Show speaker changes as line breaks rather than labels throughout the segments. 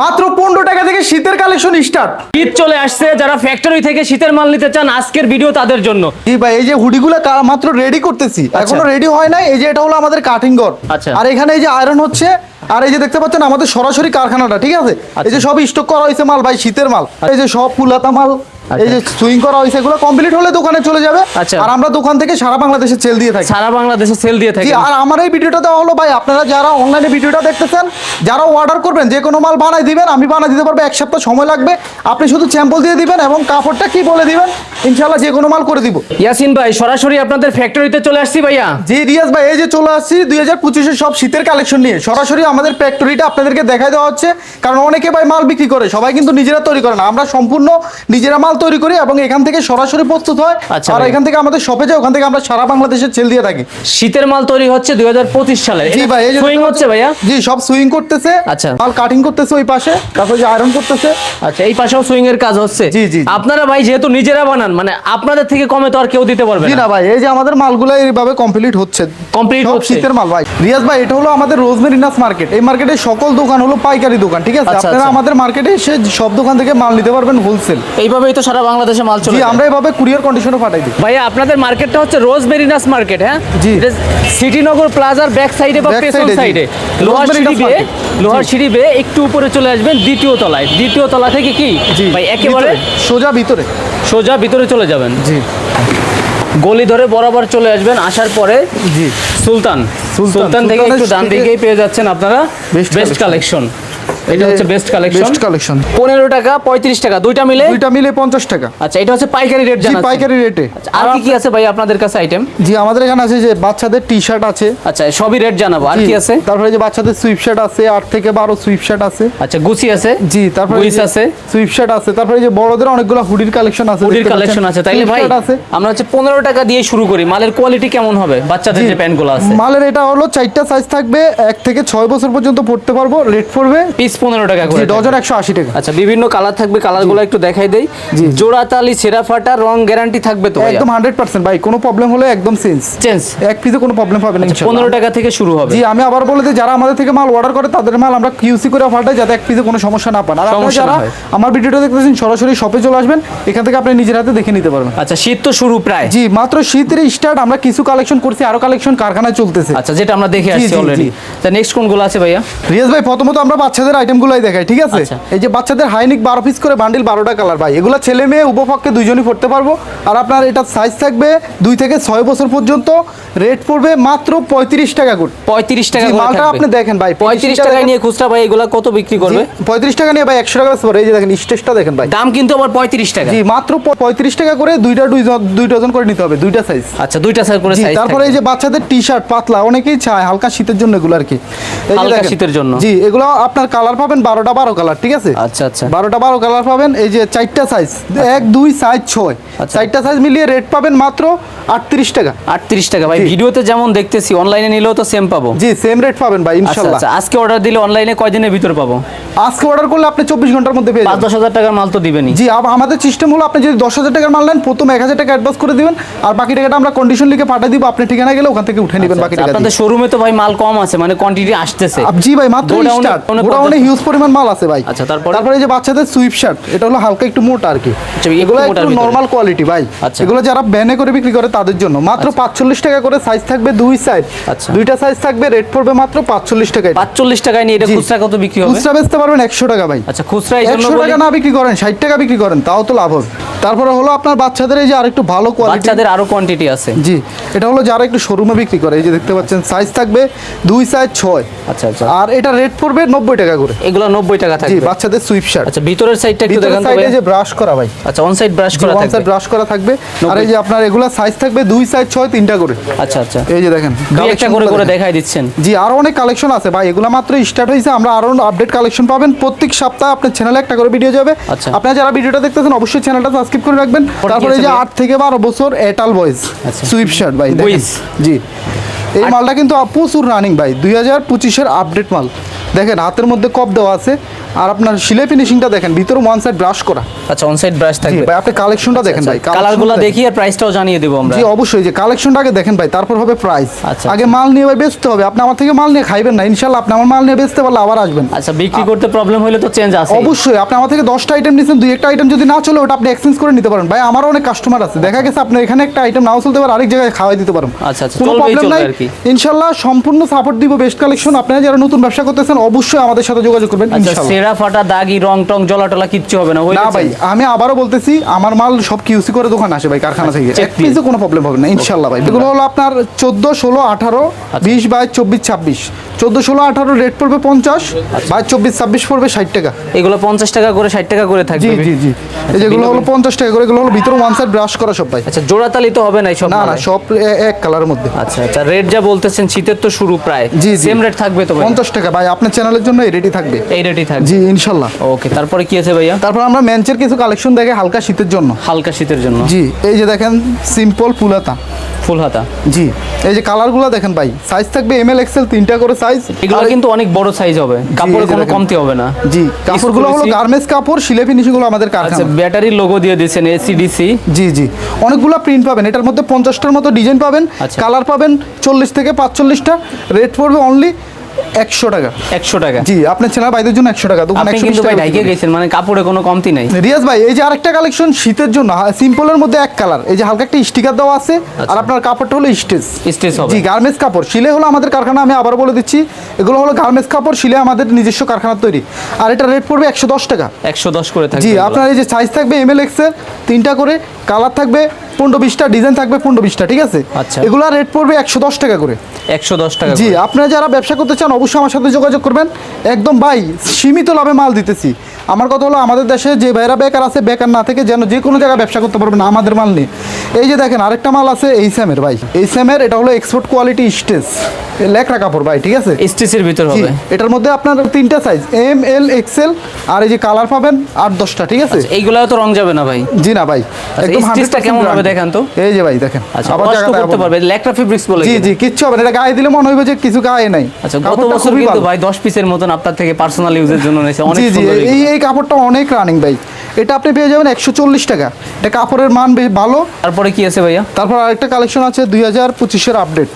মাত্র পনেরো টাকা থেকে শীতের কালেকশন স্টার্ট
ঈদ চলে আসছে যারা ফ্যাক্টরি থেকে শীতের মাল নিতে চান আজকের ভিডিও তাদের জন্য।
জি ভাই এই যে হুডিগুলো মাত্র রেডি করতেছি। এখনও রেডি হয় নাই এই যে এটা হলো আমাদের কাটিং ঘর।
আচ্ছা।
আর এখানে এই যে আয়রন হচ্ছে আর এই যে দেখতে পাচ্ছেন আমাদের সরাসরি কারখানাটা ঠিক আছে? এই যে সব স্টক করা হয়েছে মাল ভাই শীতের মাল। এই যে সব পুলাতা মাল এই যে সুইং করা হয়েছে এগুলো কমপ্লিট হলে দোকানে চলে যাবে।
আচ্ছা।
আর আমরা দোকান থেকে সারা বাংলাদেশে সেল দিয়ে থাকি।
সারা বাংলাদেশে সেল দিয়ে থাকে।
আর আমার এই ভিডিওটা দেওয়া হলো ভাই আপনারা যারা অনলাইনে ভিডিওটা দেখতেছেন যারা অর্ডার করবেন যে কোনো মাল বানাই দিবেন আমি বানাই দিতে পারব এক সপ্তাহ সময় লাগবে। আপনি শুধু স্যাম্পল দিয়ে দিবেন এবং কাপড়টা কি বলে দিবেন ইনশাল্লাহ যে কোনো মাল করে দিব।
ইয়াসিন ভাই সরাসরি আপনাদের ফ্যাক্টরিতে চলে আসছি ভাইয়া।
জি রিয়াজ ভাই এই যে চলে আসছি দুই হাজার পঁচিশের সব শীতের কালেকশন নিয়ে। সরাসরি আমাদের ফ্যাক্টরিটা আপনাদেরকে দেখাই দেওয়া হচ্ছে কারণ অনেকে ভাই মাল বিক্রি করে সবাই কিন্তু নিজেরা তৈরি করে না। আমরা সম্পূর্ণ নিজেরা মাল তৈরি করি এবং এখান থেকে সরাসরি প্রস্তুত হয়।
আচ্ছা
আর এখান থেকে আমাদের শপে যায় ওখান থেকে আমরা সারা বাংলাদেশে সেল দিয়ে থাকি।
শীতের মাল তৈরি হচ্ছে দুই সালে।
জি ভাই এই
সুইং হচ্ছে ভাইয়া?
জি সব সুইং করতেছে।
আচ্ছা।
মাল কাটিং করতেছে ওই পাশে তারপর যে আয়রন করতেছে।
আচ্ছা এই পাশেও সুইং এর কাজ হচ্ছে।
জি, জি।
আপনারা ভাই যেহেতু নিজেরা বানান মানে আপনাদের থেকে কমে তো আর কেউ দিতে পারবে না।
না ভাই এই যে আমাদের মালগুলো এইভাবে কমপ্লিট হচ্ছে। কমপ্লিট
হচ্ছে।
শীতের মাল ভাই। রিয়াজ ভাই এটা হলো আমাদের রোজমেরিনাস মার্কেট এই মার্কেটে সকল দোকান হলো পাইকারি দোকান ঠিক আছে?
আচ্ছা,
আপনারা
আচ্ছা।
আমাদের মার্কেটে এসে সব দোকান থেকে মাল নিতে পারবেন হোলসেল
এইভাবেই তো সারা বাংলাদেশে মাল চলে
আমরা এভাবে কুরিয়ার কন্ডিশনে পাঠাই দিই।
ভাইয়া আপনাদের মার্কেটটা হচ্ছে রোজ মেরিনাস মার্কেট হ্যাঁ?
জি।
সিটিনগর প্লাজার ব্যাক সাইডে বা পেছন। সাইডে লোহার সিঁড়ি বেয়ে। লোহার সিঁড়ি বেয়ে একটু উপরে চলে আসবেন দ্বিতীয় তলায়। দ্বিতীয় তলা থেকে কি?
জি।
ভাই একেবারে
সোজা ভিতরে।
সোজা ভিতরে চলে যাবেন।
জি।
গলি ধরে বরাবর চলে আসবেন আসার পরে
জি।
সুলতান।
সুলতান,
থেকে একটু ডান দিকেই পেয়ে যাচ্ছেন আপনারা। বেস্ট কালেকশন এটা হচ্ছে বেস্ট কালেকশন
বেস্ট কালেকশন
পনেরো টাকা পঁয়ত্রিশ টাকা দুইটা মিলে?
দুইটা মিলে পঞ্চাশ টাকা।
আচ্ছা এটা হচ্ছে পাইকারি রেট
জি
জানা
পাইকারি রেটে
আর কি কি আছে ভাই আপনাদের কাছে আইটেম
জি আমাদের এখানে আছে যে বাচ্চাদের টি শার্ট আছে।
আচ্ছা সবই রেট জানাব। আর কি আছে?
তারপরে যে বাচ্চাদের সুইপ শার্ট আছে আট থেকে বারো সুইপ শার্ট আছে।
আচ্ছা গুচি আছে?
জি তারপরে
গুইস আছে?
সুইপ শার্ট আছে তারপরে যে বড়দের অনেকগুলো হুডির কালেকশন আছে
হুডির কালেকশন আছে। তাইলে ভাই আমরা হচ্ছে পনেরো টাকা দিয়ে শুরু করি। মালের কোয়ালিটি কেমন হবে? বাচ্চাদের যে প্যান্টগুলো আছে?
মালের এটা হলো চারটা সাইজ থাকবে এক থেকে ছয় বছর পর্যন্ত পড়তে পারব রেট পড়বে।
পিস পনেরো টাকা করে
ডজন একশো আশি টাকা।
আচ্ছা বিভিন্ন কালার থাকবে কালারগুলো একটু দেখাই দেই।
জি।
জোড়া তালি ছেঁড়া ফাটা রং গ্যারান্টি থাকবে তো
একদম হান্ড্রেড পার্সেন্ট ভাই কোনো প্রবলেম হলে একদম চেঞ্জ
চেঞ্জ
এক পিসে কোনো প্রবলেম পাবে না
পনেরো টাকা থেকে শুরু হবে।
জি আমি আবার বলে দিই যারা আমাদের থেকে মাল অর্ডার করে তাদের মাল আমরা কিউসি করে পাঠাই যাতে এক পিসে কোনো সমস্যা না পান। আর আপনারা যারা আমার ভিডিওটা দেখতেছেন সরাসরি শপে চলে আসবেন এখান থেকে আপনি নিজের হাতে দেখে নিতে পারবেন।
আচ্ছা শীত তো শুরু প্রায়।
জি মাত্র শীতের স্টার্ট আমরা কিছু কালেকশন করছি আরও কালেকশন কারখানায় চলতেছে।
আচ্ছা যেটা আমরা দেখে আসছি অলরেডি। তা নেক্সট কোনগুলো আছে ভাইয়া?
রিয়াজ ভাই প্রথমত আমরা বাচ্চাদের আইটেমগুলোই দেখাই ঠিক আছে?
আচ্ছা।
এই যে বাচ্চাদের হাইনিক বারো পিস করে বান্ডিল বারোটা কালার ভাই। এগুলো ছেলে মেয়ে উপপক্ষে দুইজনই পড়তে পারব। আর আপনার এটা সাইজ থাকবে দুই থেকে ছয় বছর পর্যন্ত। রেট পড়বে মাত্র পঁয়ত্রিশ টাকা করে।
পঁয়ত্রিশ টাকা
মালটা আপনি দেখেন ভাই।
পঁয়ত্রিশ টাকা নিয়ে খুচরা ভাই এগুলা কত বিক্রি করবে?
পঁয়ত্রিশ টাকা নিয়ে ভাই একশো টাকা পারে এই যে দেখেন স্টেজটা দেখেন ভাই।
দাম কিন্তু আবার পঁয়ত্রিশ টাকা।
জি মাত্র পঁয়ত্রিশ টাকা করে দুইটা দুই দুই ডজন করে নিতে হবে দুইটা সাইজ
আচ্ছা দুইটা সাইজ করে সাইজ
তারপরে এই যে বাচ্চাদের টি শার্ট পাতলা অনেকেই চায় হালকা শীতের জন্য এগুলো আর কি।
হালকা শীতের জন্য।
জি এগুলো আপনার কালার পাবেন বারোটা বারো কালার ঠিক আছে?
আচ্ছা আচ্ছা।
বারোটা বারো কালার পাবেন এই যে চারটা সাইজ এক দুই সাইজ ছয়।
আচ্ছা।
চারটা সাইজ মিলিয়ে রেট পাবেন মাত্র আটত্রিশ টাকা।
আটত্রিশ টাকা। ভাই ভিডিওতে যেমন দেখতেছি অনলাইনে নিলেও তো সেম পাবো।
জি সেম রেট পাবেন ভাই
আচ্ছা
ইনশাল্লাহ।
আচ্ছা। আজকে অর্ডার দিলে অনলাইনে কয়দিনের ভিতর পাবো?
আজকে অর্ডার করলে আপনি চব্বিশ ঘণ্টার মধ্যে পেয়ে যাবেন।
দশ হাজার টাকার মাল তো দিবেনই।
জি আমাদের সিস্টেম হলো আপনি যদি দশ হাজার টাকার মাল নেন প্রথম এক হাজার টাকা অ্যাডভান্স করে দিবেন আর বাকি টাকাটা আমরা কন্ডিশন লিখে পাঠিয়ে দিব আপনি ঠিকানা গেলে ওখান থেকে উঠে নেবেন বাকি
আচ্ছা,
টাকা
আপনাদের শোরুমে তো ভাই মাল কম আছে মানে কোয়ান্টিটি আসতেছে।
জি ভাই মাত্র
গোডাউনে-
হিউজ পরিমাণ মাল আছে ভাই।
আচ্ছা, তারপরে?
তারপরে এই যে বাচ্চাদের সুইপ শার্ট এটা হলো হালকা একটু মোটা আর কি।
আচ্ছা,
এগুলো একটু। নরমাল কোয়ালিটি ভাই।
আচ্ছা।
এগুলো যারা ব্যানে করে বিক্রি করে তাদের জন্য। মাত্র পাঁচচল্লিশ টাকা করে সাইজ থাকবে দুই সাইজ
আচ্ছা।
দুইটা সাইজ থাকবে রেট পড়বে মাত্র পাঁচচল্লিশ টাকায়।
পাঁচচল্লিশ টাকায় নিয়ে এটা খুচরা কত বিক্রি হবে?
খুচরা বেচতে পারবেন একশো টাকা ভাই।
আচ্ছা খুচরা
একশো টাকা না বিক্রি করেন ষাট টাকা বিক্রি করেন তাও তো লাভ হবে। তারপরে হলো আপনার বাচ্চাদের এই যে আরেকটু ভালো কোয়ালিটি
বাচ্চাদের আরও কোয়ান্টিটি আছে।
জি এটা হলো যারা একটু শোরুমে বিক্রি করে এই যে দেখতে পাচ্ছেন সাইজ থাকবে দুই সাইজ ছয়।
আচ্ছা আচ্ছা।
আর এটা রেট পড়বে নব্বই টাকা করে।
এগুলো নব্বই টাকা
জি বাচ্চাদের সুইপ শার্ট
আচ্ছা ভিতরের সাইডটা একটু দেখান তো
সাইডে
ভাই।
যে ব্রাশ করা ভাই।
আচ্ছা অন সাইড ব্রাশ করা থাকবে।
সাইড ব্রাশ করা থাকবে। আর এই যে আপনার এগুলা সাইজ থাকবে দুই সাইজ ছয় তিনটা করে।
আচ্ছা আচ্ছা।
এই যে দেখেন
একটা করে করে দেখাই দিচ্ছেন।
জি আরও অনেক কালেকশন আছে ভাই। এগুলা মাত্র স্টার্ট হয়েছে। আমরা আরও আপডেট কালেকশন পাবেন। প্রত্যেক সপ্তাহে আপনার চ্যানেলে একটা করে ভিডিও যাবে।
আচ্ছা।
আপনারা যারা ভিডিওটা দেখতেছেন অবশ্যই চ্যানেলটা সাবস্ক্রাইব করে রাখবেন। তারপরে এই যে
আছে ভাই?
আট থেকে বারো বছর এটাল বয়েজ। সুইপ শার্ট ভাই জি। এই মালটা কিন্তু প্রচুর রানিং ভাই। দুই হাজার পঁচিশের আপডেট মাল। দেখেন হাতের মধ্যে কপ দেওয়া আছে আর আপনার সিলাই ফিনিশিংটা দেখেন ভিতরে ওয়ান সাইড ব্রাশ করা।
আচ্ছা অন সাইড ব্রাশ থাকবে।
ভাই আপনি কালেকশনটা দেখেন ভাই
কালারগুলো দেখি আর প্রাইসটাও জানিয়ে দেবো আমরা।
জি অবশ্যই যে কালেকশনটা আগে দেখেন ভাই তারপর হবে প্রাইস
আচ্ছা,
আগে মাল নিয়ে ভাই বেচতে হবে আপনি আমার থেকে মাল নিয়ে খাইবেন না ইনশাল্লাহ আপনি আমার মাল নিয়ে বেচতে পারলে আবার আসবেন।
আচ্ছা বিক্রি করতে প্রবলেম হলে তো চেঞ্জ আছে
অবশ্যই আপনি আমার থেকে দশটা আইটেম নিচ্ছেন দুই একটা আইটেম যদি না চলে ওটা আপনি এক্সচেঞ্জ করে নিতে পারেন। ভাই আমারও অনেক কাস্টমার আছে দেখা গেছে আপনি এখানে একটা আইটেম নাও চলতে পারে আরেক জায়গায় খাওয়াই দিতে পারেন।
আচ্ছা, আচ্ছা,
কোনো প্রবলেম নাই। ইনশাল্লাহ সম্পূর্ণ সাপোর্ট দিব বেস্ট কালেকশন আপনারা যারা নতুন ব্যবসা করতেছেন অবশ্যই আমাদের সাথে যোগাযোগ করবেন
আচ্ছা সেরা ফাটা দাগি রং টং জলা টলা কিচ্ছু হবে না
না ভাই আমি আবারও বলতেছি আমার মাল সব কিউসি করে দোকান আসে ভাই কারখানা থেকে।
check
এক কোনো প্রবলেম হবে না ইনশাল্লাহ ভাই। এগুলো হলো আপনার চোদ্দ ষোলো আঠারো
আচ্ছা।
বিশ বাইশ চব্বিশ ছাব্বিশ। চোদ্দ ষোলো আঠারো রেট পড়বে পঞ্চাশ
আচ্ছা।
বাইশ চব্বিশ ছাব্বিশ পড়বে ষাট টাকা।
এগুলো পঞ্চাশ টাকা করে ষাট টাকা করে
জি
থাকবে
জি জি। এই যেগুলো হলো পঞ্চাশ টাকা করে এগুলো হলো ভিতরে ওয়ান সাইড ব্রাশ করা সব ভাই।
আচ্ছা জোড়াতালি তো হবে না সব
না না সব এক কালারের মধ্যে।
আচ্ছা আচ্ছা রেট যা বলতেছেন শীতের তো শুরু প্রায়।
জি, জি।
সেম রেট থাকবে তো
পঞ্চাশ টাকা ভাই আপনার চ্যানেলের জন্য এই রেডি থাকবে।
এই রেটই থাকবে।
জি ইনশাল্লাহ।
ওকে তারপরে কি আছে ভাইয়া?
তারপর আমরা ম্যাঞ্চের কিছু কালেকশন দেখে হালকা শীতের জন্য।
হালকা শীতের জন্য।
জি এই যে দেখেন সিম্পল ফুলাতা
ফুল হাতা।
জি এই যে কালারগুলো দেখেন ভাই। সাইজ থাকবে এম এল এক্সেল তিনটা করে সাইজ
এগুলো কিন্তু অনেক বড় সাইজ হবে। কাপড়ে কোনো কমতি হবে না।
জি কাপড়গুলো হলো গার্মেন্টস কাপড় সিলে ফিনিশিংগুলো আমাদের
আচ্ছা
কারখানা।
ব্যাটারির লোগো দিয়ে দিয়েছেন এসিডিসি
জি জি। অনেকগুলো প্রিন্ট পাবেন। এটার মধ্যে পঞ্চাশটার মতো ডিজাইন পাবেন।
আচ্ছা।
কালার পাবেন চল্লিশ থেকে পাঁচচল্লিশটা। রেট পড়বে অনলি একশো টাকা।
একশো টাকা।
জি আপনার ছেলে ভাইদের জন্য একশো টাকা দোকান একশো
কিন্তু ভাই গেছেন মানে কাপড়ে কোনো কমতি নাই।
রিয়াজ ভাই এই যে আরেকটা কালেকশন শীতের জন্য সিম্পলের মধ্যে এক কালার এই যে হালকা একটা স্টিকার দেওয়া আছে আর আপনার কাপড়টা হলো স্টেজ
স্টেজ হবে।
জি গার্মেন্টস কাপড় শিলে হলো আমাদের কারখানা আমি আবার বলে দিচ্ছি এগুলো হলো গার্মেন্টস কাপড় শিলে আমাদের নিজস্ব কারখানার তৈরি। আর এটা রেট পড়বে একশো দশ টাকা।
একশো দশ করে থাকবে
জি আপনার এই যে সাইজ থাকবে এম এল এক্সেল তিনটা করে কালার থাকবে পনেরো বিশটা ডিজাইন থাকবে পনেরো বিশটা ঠিক আছে?
আচ্ছা।
এগুলো রেট পড়বে একশো দশ টাকা করে।
একশো দশ টাকা
জি আপনারা যারা ব্যবসা করতে চান, অবশ্যই আমার সাথে যোগাযোগ করবেন। একদম ভাই, সীমিত লাভে মাল দিতেছি। আমার কথা হলো, আমাদের দেশে যে ভাইরা বেকার আছে, বেকার না থেকে যেন যে কোনো জায়গায় ব্যবসা করতে পারবেন, আমাদের মাল নিয়ে। এই যে দেখেন, আরেকটা মাল আছে এই স্যামের ভাই। এই স্যামের এটা হলো এক্সপোর্ট কোয়ালিটি স্টেজ লেখরা কাপড় ভাই ঠিক আছে?
স্টিচের ভিতর হবে।
এটার মধ্যে আপনার তিনটা size M L X L আর এই যে কালার পাবেন আট দশটা ঠিক আছে?
এইগুলাও তো রং যাবে না ভাই।
জি না ভাই
আচ্ছা, স্টিচটা কেমন হবে। দেখান তো?
এই যে ভাই দেখেন
আচ্ছা
আবার
কষ্ট করতে পারবে ল্যাকটা ফেব্রিক্স বলে
জি জি কিচ্ছু হবে না এটা গায়ে দিলে মনে হইবে যে কিছু গায়ে নাই।
আচ্ছা গত বছর কিন্তু ভাই দশ পিসের মতন আপনার থেকে পার্সোনাল ইউজের জন্য নিয়েছে অনেক সুন্দর
এই এই কাপড়টা অনেক রানিং ভাই। এটা আপনি পেয়ে যাবেন একশো চল্লিশ টাকা। এটা কাপড়ের মান বেশ ভালো।
তারপরে কি আছে ভাইয়া?
তারপর আরেকটা কালেকশন আছে দুই হাজার পঁচিশের আপডেট।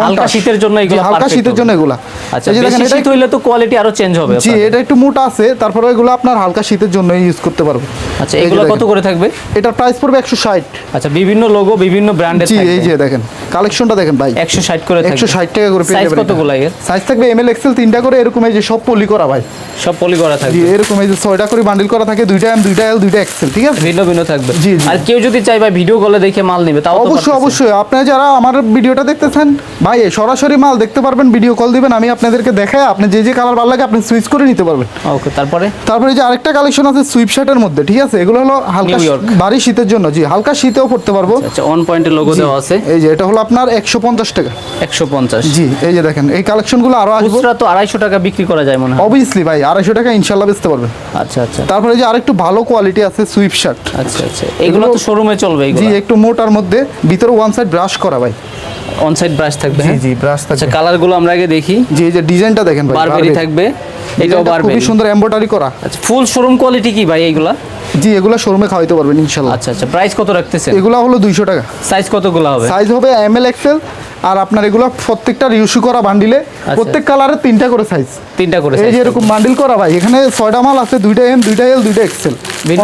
হালকা শীতের জন্য এগুলো
হালকা শীতের জন্য এগুলা।
আচ্ছা শীত হইলে তো কোয়ালিটি আরও চেঞ্জ হবে
জি এটা একটু মোটা আছে তারপরে এগুলো আপনার হালকা শীতের জন্য ইউজ করতে পারব
আচ্ছা এগুলো কত করে থাকবে?
এটার প্রাইস পড়বে একশো ষাট।
আচ্ছা বিভিন্ন লোগো বিভিন্ন ব্র্যান্ডের
জি এই যে দেখেন কালেকশনটা দেখেন ভাই।
একশো ষাট করে
একশো ষাট টাকা করে পেয়ে
সাইজ
যাবেন
কতগুলো এর?
সাইজ থাকবে এম এল এক্সেল তিনটা করে এরকম এই যে সব পলি করা ভাই।
সব পলি করা
জি
থাকবে
এরকম এই যে ছয়টা করে বান্ডিল করা থাকে দুইটা এম দুইটা এল দুইটা এক্সেল ঠিক আছে?
ভিন্ন ভিন্ন থাকবে।
জি।
আর কেউ যদি চাই ভাই ভিডিও কলে দেখে মাল নেবে তাও
অবশ্যই অবশ্যই। আপনারা যারা আমার ভিডিওটা দেখতেছেন ভাই সরাসরি মাল দেখতে পারবেন ভিডিও কল দিবেন আমি আপনাদেরকে দেখাই আপনি যে যে কালার ভালো লাগে আপনি সুইচ করে নিতে পারবেন।
ওকে তারপরে?
তারপরে যে আরেকটা কালেকশন আছে সুইপ শার্টের মধ্যে ঠিক আছে? এগুলো হলো হালকা ভারী শীতের জন্য জি হালকা শীতেও পড়তে পারব।
আচ্ছা অন পয়েন্টের লোগো দেওয়া আছে।
এই যে এটা হলো আপনার একশো পঞ্চাশ টাকা।
একশো পঞ্চাশ।
জি এই যে দেখেন এই কালেকশনগুলো আরও আসবে।
খুচরা তো আড়াইশো টাকা বিক্রি করা যায় মনে হয়।
অবভিয়াসলি ভাই আড়াইশো টাকা ইনশাল্লাহ বেচতে পারবেন।
আচ্ছা আচ্ছা।
তারপরে যে আরেকটু ভালো কোয়ালিটি আছে সুইপ শার্ট
আচ্ছা আচ্ছা। এগুলো তো শোরুমে চলবে
জি একটু মোটার মধ্যে ভিতরে ওয়ান সাইড ব্রাশ করা ভাই।
অন সাইড ব্রাশ থাকবে
জি
হ্যাঁ?
জি ব্রাশ
আচ্ছা
থাকবে।
কালারগুলো আমরা আগে দেখি।
জি এই যে ডিজাইনটা দেখেন ভাই
বারবেরি থাকবে এটাও বারবেরি
খুবই সুন্দর এমব্রয়ডারি করা।
আচ্ছা ফুল শোরুম কোয়ালিটি কি ভাই এইগুলা?
জি এগুলা শোরুমে খাওয়াইতে পারবেন ইনশাল্লাহ।
আচ্ছা আচ্ছা প্রাইস কত রাখতেছেন?
এগুলা হলো দুইশো টাকা।
সাইজ কতগুলো হবে?
সাইজ হবে এম এল এক্সেল আর আপনার এগুলো প্রত্যেকটা রিউসি করা বান্ডিলে প্রত্যেক কালারের তিনটা করে সাইজ
তিনটা করে
এই যে এরকম বান্ডিল করা ভাই এখানে ছয়টা মাল আছে দুইটা এম দুইটা এল দুইটা এক্সেল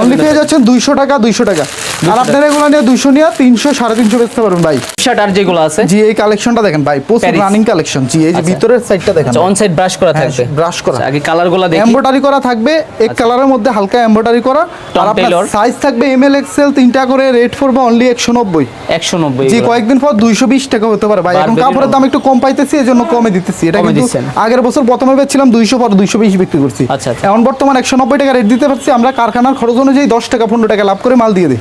অনলি পেয়ে যাচ্ছেন দুইশো টাকা দুইশো টাকা। আর আপনারা এগুলো নিয়ে দুইশো নিয়ে তিনশো সাড়ে তিনশো বেচতে পারবেন ভাই।
শার্ট আর যেগুলো আছে?
জি এই কালেকশনটা দেখেন ভাই পোস্ট রানিং কালেকশন জি এই যে
আচ্ছা।
ভিতরের সাইডটা দেখেন।
আচ্ছা অন সাইড ব্রাশ করা থাকবে।
ব্রাশ করা।
আচ্ছা, আগে কালারগুলো দেখি।
এমব্রয়ডারি করা থাকবে এক কালারের মধ্যে হালকা এমব্রয়ডারি করা। আর আপনার সাইজ থাকবে এম এল এক্সেল তিনটা করে রেট পড়বে অনলি একশো নব্বই।
একশো নব্বই
জি কয়েকদিন পর দুইশো বিশ টাকা হতে পারে। ভাই এখন কাপড়ের দাম একটু কম পাইতেছি এই জন্য কমে দিতেছি। এটা
কমে
কিন্তু
দিচ্ছেন।
আগের বছর প্রথমে বেচছিলাম দুইশো পর দুইশো বিশ বিক্রি করছি।
আচ্ছা, আচ্ছা।
এখন বর্তমান একশো নব্বই টাকা রেট দিতে পারছি। আমরা কারখানার খরচ অনুযায়ী দশ টাকা পনেরো টাকা লাভ করে মাল দিয়ে দিই।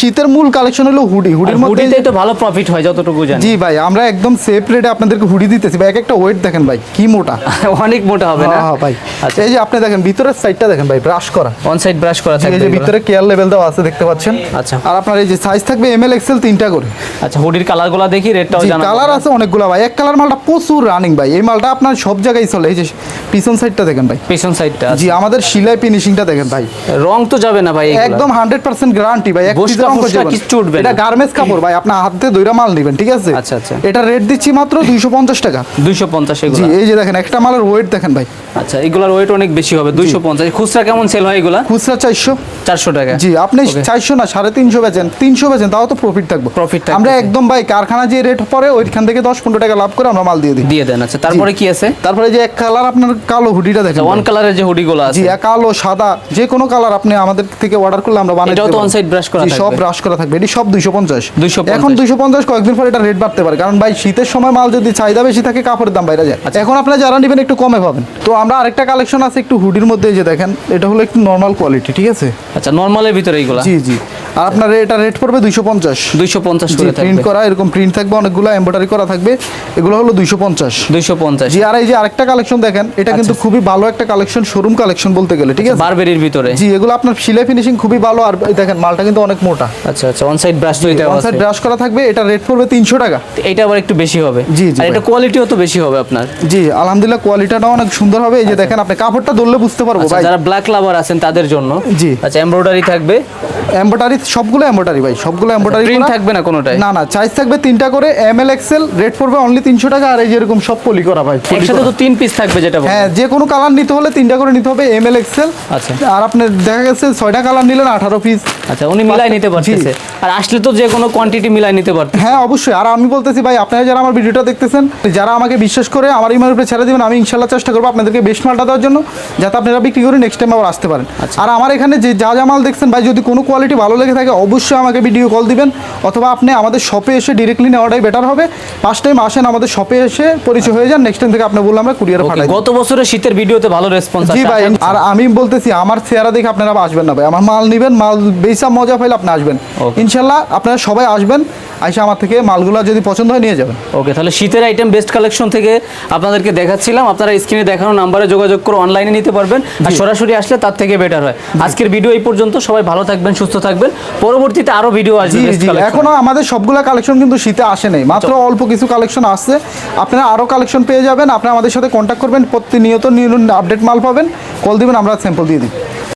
শীতের মূল কালেকশন হলো হুডি। হুডির মধ্যে
তো ভালো প্রফিট হয় যতটুকু জানি।
জি ভাই আমরা একদম সেফ রেটে আপনাদেরকে হুডি দিতেছি। ভাই এক একটা ওয়েট দেখেন ভাই কি মোটা।
অনেক মোটা হবে না?
হ্যাঁ, হ্যাঁ, ভাই।
আচ্ছা।
এই যে আপনি দেখেন ভিতরের সাইডটা দেখেন ভাই ব্রাশ করা।
অন সাইড ব্রাশ করা
এই যে ভিতরে কেয়ার লেভেল দেওয়া আছে দেখতে পাচ্ছেন।
আচ্ছা।
আর আপনার এই যে সাইজ থাকবে এম এল এক্সেল তিনটা করে।
আচ্ছা হুডির কালারগুলো দেখি রেটটাও জানা
কালার আছে অনেকগুলো ভাই। এক কালার মালটা প্রচুর রানিং ভাই। এই মালটা আপনার সব জায়গায় চলে। এই যে পিছন সাইডটা দেখেন ভাই।
পেছন সাইডটা
জি আমাদের সিলাই ফিনিশিংটা দেখেন ভাই।
রং তো যাবে না ভাই
একদম হান্ড্রেড পার্সেন্ট গ্যারান্টি ভাই। এক যাবে না।
উঠবে।
এটা গার্মেন্টস কাপড় ভাই। আপনার হাতে দইরা মাল নেবেন ঠিক আছে?
আচ্ছা, আচ্ছা।
এটা রেট দিচ্ছি মাত্র দুইশো পঞ্চাশ টাকা।
250
জি এই যে দেখেন একটা মালের ওয়েট দেখেন ভাই।
আচ্ছা এগুলার ওয়েট অনেক বেশি হবে। 250 খুচরা কেমন সেল হয় এগুলা?
খুচরা চারশো।
400 টাকা।
জি আপনি
Okay.
চারশো না সাড়ে তিনশো বেচেন। তিনশো বেচেন তাও তো প্রফিট থাকবে।
থাকবে।
আমরা একদম ভাই কারখানা যে রেট পরে ওইখান থেকে দশ পনেরো টাকা লাভ করে আমরা মাল দিয়ে দিই।
দিয়ে দেন আচ্ছা তারপরে কি আছে?
তারপরে যে এক কালার আপনার কালো হুডিটা দেখেন।
ওয়ান কালারের যে হুডিগুলো আছে।
কালো সাদা যে কোনো কালার আপনি আমাদের থেকে অর্ডার করলে আমরা বানাই
এটাও তো
পারব।
on-site brush করা
জি, সব ব্রাশ করা থাকবে। এটি সব দুইশো পঞ্চাশ।
250
এখন দুইশো পঞ্চাশ কয়েকদিন পর এটা রেট বাড়তে পারে। কারণ ভাই শীতের সময় মাল যদি চাহিদা বেশি থাকে কাপড়ের দাম বাইরে যায়।
আচ্ছা।
এখন আপনারা যারা নেবেন একটু কমে পাবেন। তো আমরা আরেকটা কালেকশন আছে একটু হুডির মধ্যে যে দেখেন এটা হলো একটু নর্মাল কোয়ালিটি ঠিক আছে?
আচ্ছা নরমালের ভিতরে এগুলা
জি জি। আর আপনার এটা রেট পড়বে দুইশো পঞ্চাশ।
250 করে
প্রিন্ট করা এরকম প্রিন্ট থাকবে অনেকগুলো এমব্রয়ডারি করা থাকবে এগুলো হলো দুইশো পঞ্চাশ।
250
জি আর এই যে আরেকটা কালেকশন দেখেন এটা কিন্তু
আচ্ছা।
খুবই ভালো একটা কালেকশন শোরুম কালেকশন বলতে গেলে ঠিক আছে?
বারবেরির ভিতরে।
জি এগুলো আপনার সিলাই ফিনিশিং খুবই ভালো আর দেখেন মালটা কিন্তু অনেক মোটা।
আচ্ছা আচ্ছা অন সাইড ব্রাশ তো এটা আছে।
সাইড ব্রাশ করা থাকবে এটা রেট পড়বে তিনশো টাকা।
এটা আবার একটু বেশি হবে।
জি, জি
এটা কোয়ালিটিও তো বেশি হবে আপনার।
জি আলহামদুলিল্লাহ কোয়ালিটিটা অনেক সুন্দর হবে। এই যে দেখেন আপনি কাপড়টা ধরলে বুঝতে পারব
আচ্ছা
ভাই।
যারা ব্ল্যাক লাভার আছেন তাদের জন্য।
জি।
আচ্ছা এমব্রয়ডারি থাকবে।
এমব্রয়ডারি সবগুলো এমব্রয়ডারি ভাই সবগুলো এমব্রয়ডারি
প্রিন্ট থাকবে না কোনোটাই?
না না সাইজ থাকবে তিনটা করে M L X L rate পড়বে অনলি তিনশো টাকা আর এই যে এরকম সব পলি করা ভাই
একসাথে তো তিন পিস থাকবে যেটা
হ্যাঁ যে কোনো কালার নিতে হলে তিনটা করে নিতে হবে এম এল এক্সেল
আচ্ছা।
আর আপনার দেখা গেছে ছয়টা কালার নিলেন আঠারো পিস
আচ্ছা উনি মিলাই নিতে। পারতেছে। আর আসলে তো যে কোনো কোয়ান্টিটি মিলাই নিতে পারতেছে।
হ্যাঁ অবশ্যই। আর আমি বলতেছি ভাই আপনারা যারা আমার ভিডিওটা দেখতেছেন যারা আমাকে বিশ্বাস করে আমার ইমেল উপরে ছেড়ে দিবেন আমি ইনশাল্লাহ চেষ্টা করব আপনাদেরকে বেস্ট মালটা দেওয়ার জন্য যাতে আপনারা বিক্রি করে নেক্সট টাইম আবার আসতে পারেন।
আচ্ছা।
আর আমার এখানে যে যা যা মাল দেখছেন ভাই যদি কোনো কোয়ালিটি ভালো লেগে থাকে অবশ্যই আমাকে ভিডিও কল দিবেন অথবা আপনি আমাদের শপে এসে ডিরেক্টলি নেওয়াটাই বেটার হবে। ফার্স্ট টাইম আসেন আমাদের শপে এসে পরিচয় হয়ে যান নেক্সট টাইম থেকে আপনি বললাম আমরা কুরিয়ারে পাঠাই
গত বছরের শীতের ভিডিওতে ভালো রেসপন্স
জি ভাই আর আমি বলতেছি আমার চেহারা দেখে আপনারা আসবেন না ভাই। আমার মাল নেবেন মাল বেসা মজা পাইলে আপনি আসবেন. ইনশাল্লাহ আপনারা সবাই আসবেন আইসা আমার থেকে মালগুলো যদি পছন্দ হয় নিয়ে যাবেন।
ওকে তাহলে শীতের আইটেম বেস্ট কালেকশন থেকে আপনাদেরকে দেখাচ্ছিলাম। আপনারা স্ক্রিনে দেখানো নাম্বারে যোগাযোগ করে অনলাইনে নিতে পারবেন। আর সরাসরি আসলে তার থেকে বেটার হয়। আজকের ভিডিও এই পর্যন্ত। সবাই ভালো থাকবেন সুস্থ থাকবেন। পরবর্তীতে আরও ভিডিও আসবে।
এখনও আমাদের সবগুলা কালেকশন কিন্তু শীতে আসে নাই। মাত্র অল্প কিছু কালেকশন আসছে। আপনারা আরও কালেকশন পেয়ে যাবেন। আপনারা আমাদের সাথে কন্ট্যাক্ট করবেন। প্রতিনিয়ত নিউ আপডেট মাল পাবেন। কল দিবেন আমরা স্যাম্পল দিয়ে দিই।